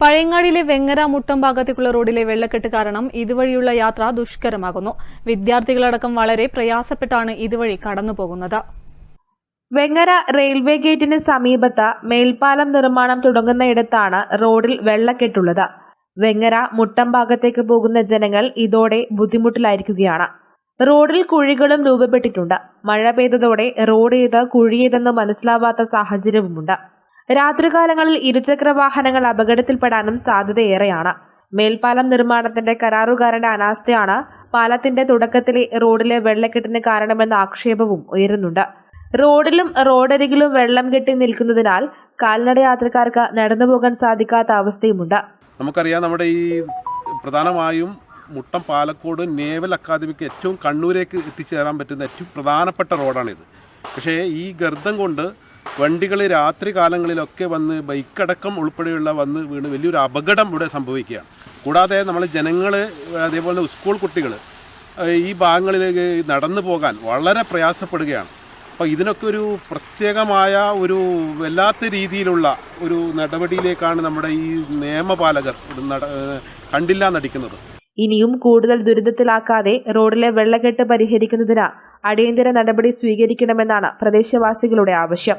പഴയങ്ങാടിയിലെ വെങ്ങര മുട്ടം ഭാഗത്തേക്കുള്ള റോഡിലെ വെള്ളക്കെട്ട് കാരണം ഇതുവഴിയുള്ള യാത്ര ദുഷ്കരമാകുന്നു. വിദ്യാർത്ഥികളടക്കം വളരെ പ്രയാസപ്പെട്ടാണ് ഇതുവഴി കടന്നുപോകുന്നത്. വെങ്ങര റെയിൽവേ ഗേറ്റിന് സമീപത്ത് മേൽപ്പാലം നിർമ്മാണം തുടങ്ങുന്നയിടത്താണ് റോഡിൽ വെള്ളക്കെട്ടുള്ളത്. വെങ്ങര മുട്ടം ഭാഗത്തേക്ക് പോകുന്ന ജനങ്ങൾ ഇതോടെ ബുദ്ധിമുട്ടിലായിരിക്കുകയാണ്. റോഡിൽ കുഴികളും രൂപപ്പെട്ടിട്ടുണ്ട്. മഴ പെയ്തതോടെ റോഡ് ഏത് കുഴിയേതെന്ന് മനസ്സിലാവാത്ത സാഹചര്യവുമുണ്ട്. രാത്രികാലങ്ങളിൽ ഇരുചക്ര വാഹനങ്ങൾ അപകടത്തിൽപ്പെടാനും സാധ്യതയേറെയാണ്. മേൽപ്പാലം നിർമ്മാണത്തിന്റെ കരാറുകാരന്റെ അനാസ്ഥയാണ് പാലത്തിന്റെ തുടക്കത്തിലെ റോഡിലെ വെള്ളക്കെട്ടിന് കാരണമെന്ന ആക്ഷേപവും ഉയരുന്നുണ്ട്. റോഡിലും റോഡരികിലും വെള്ളം കെട്ടി നിൽക്കുന്നതിനാൽ കാൽനട യാത്രക്കാർക്ക് നടന്നുപോകാൻ സാധിക്കാത്ത അവസ്ഥയുമുണ്ട്. നമുക്കറിയാം നമ്മുടെ ഈ പ്രധാനമായും മുട്ടം പാലക്കോട് നേവൽ അക്കാദമിക്ക് ഏറ്റവും കണ്ണൂരേക്ക് എത്തിച്ചേരാൻ പറ്റുന്ന ഏറ്റവും പ്രധാനപ്പെട്ട റോഡാണിത്. പക്ഷേ ഈ ഗർദ്ദം കൊണ്ട് വണ്ടികൾ രാത്രി കാലങ്ങളിലൊക്കെ വന്ന് ബൈക്കടക്കം ഉൾപ്പെടെയുള്ള വന്ന് വീണ് വലിയൊരു അപകടം ഇവിടെ സംഭവിക്കുകയാണ്. കൂടാതെ നമ്മൾ ജനങ്ങൾ അതേപോലെ സ്കൂൾ കുട്ടികൾ ഈ ഭാഗങ്ങളിലേക്ക് നടന്നു പോകാൻ വളരെ പ്രയാസപ്പെടുകയാണ്. അപ്പോൾ ഇതിനൊക്കെ ഒരു പ്രത്യേകമായ ഒരു വല്ലാത്ത രീതിയിലുള്ള ഒരു നടപടിയിലേക്കാണ് നമ്മുടെ ഈ നിയമപാലകർ കണ്ടില്ല നടിക്കുന്നത്. ഇനിയും കൂടുതൽ ദുരിതത്തിലാക്കാതെ റോഡിലെ വെള്ളക്കെട്ട് പരിഹരിക്കുന്നതിന് അടിയന്തര നടപടി സ്വീകരിക്കണമെന്നാണ് പ്രദേശവാസികളുടെ ആവശ്യം.